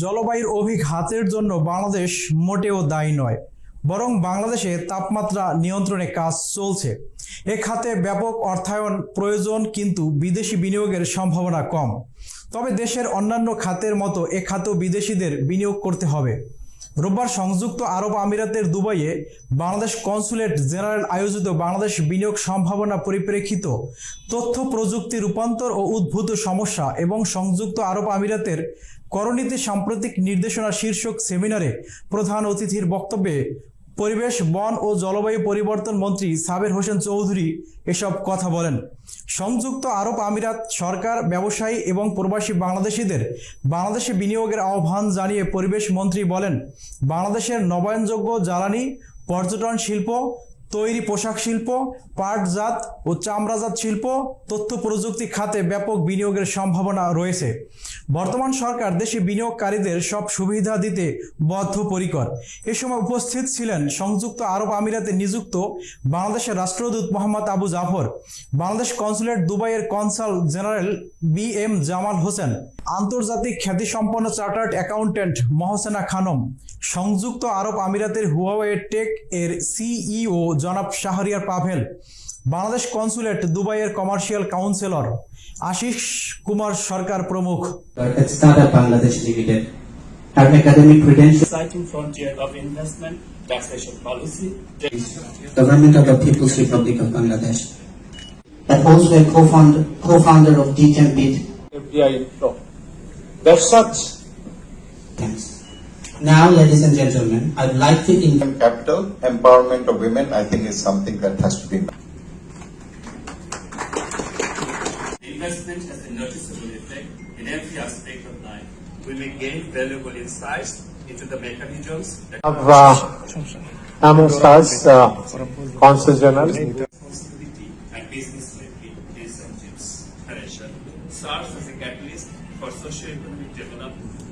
জলবায়ুর অভিঘাতের জন্য বাংলাদেশ মোটেও দায়ী নয়, বরং বাংলাদেশে তাপমাত্রা নিয়ন্ত্রণে কাজ চলছে। এ খাতে ব্যাপক অর্থায়ন প্রয়োজন, কিন্তু বিদেশি বিনিয়োগের সম্ভাবনা কম। তবে দেশের অন্যান্য খাতের মতো এ খাতেও বিদেশিদের বিনিয়োগ করতে হবে। রোববার সংযুক্ত আরব আমিরাতের দুবাইয়ে বাংলাদেশ কনসুলেট জেনারেল আয়োজিত বাংলাদেশ বিনিয়োগ সম্ভাবনা পরিপ্রেক্ষিত তথ্য প্রযুক্তি রূপান্তর ও উদ্ভূত সমস্যা এবং সংযুক্ত আরব আমিরাতের করণীতি সাম্প্রতিক নির্দেশনা শীর্ষক সেমিনারে প্রধান অতিথির বক্তব্যে পরিবেশ, বন ও জলবায়ু পরিবর্তন মন্ত্রী সাবের হোসেন চৌধুরী এসব কথা বলেন। সংযুক্ত আরব আমিরাত সরকার, ব্যবসায়ী এবং প্রবাসী বাংলাদেশিদের বাংলাদেশে বিনিয়োগের আহ্বান জানিয়ে পরিবেশ মন্ত্রী বলেন, বাংলাদেশের নবায়নযোগ্য জ্বালানি, পর্যটন শিল্প তৈরি পোশাক শিল্প, পাটজাত ও চামড়াজাত শিল্প, তথ্য প্রযুক্তি খাতে ব্যাপক বিনিয়োগের সম্ভাবনা রয়েছে। বর্তমান সরকার দেশে বিনিয়োগকারীদের সব সুবিধা দিতে বদ্ধপরিকর। এ সময় উপস্থিত ছিলেন সংযুক্ত আরব আমিরাতে নিযুক্ত বাংলাদেশের রাষ্ট্রদূত মোহাম্মদ আবু জাফর, বাংলাদেশ কনসুলেট দুবাইয়ের consul general B M Jamal Hossain, আন্তর্জাতিক খ্যাতিসম্পন্ন চার্টার্ড অ্যাকাউন্ট্যান্ট মহসেনা খানম, সংযুক্ত আরব আমিরাতের হুয়াওয়ে টেক এর সিইও জনাব শাহরিয়ার পাভেল বাংলাদেশ কনসুলেট দুবাইয়ের কমার্শিয়াল কাউন্সিলর আশিস কুমার সরকার প্রমুখ at Startup Bangladesh Limited. Academic credentials, exciting frontier of investment, taxation policy, Government of the People's Republic of Bangladesh. And also a co-founder, co-founder of DCAM BID. FDI. That's such Thanks. Now, ladies and gentlemen, I'd like to invite capital, empowerment of women, I think is something that has to be. investment has a noticeable effect in every aspect of life. We may gain valuable insights into the mechanisms that of uh, amongst us, uh, Consul General. responsibility and business friendly incentives. Financial serves as a catalyst for socio-economic development.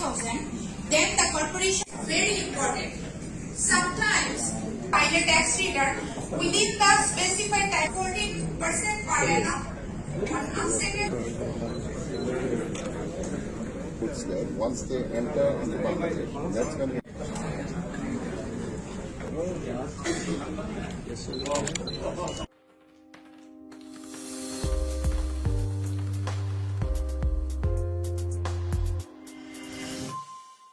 then the corporation very important. Sometimes, pilot a tax return within the specified time, 14% per annum. Puts. Once they enter into Bangladesh, that's when Yes.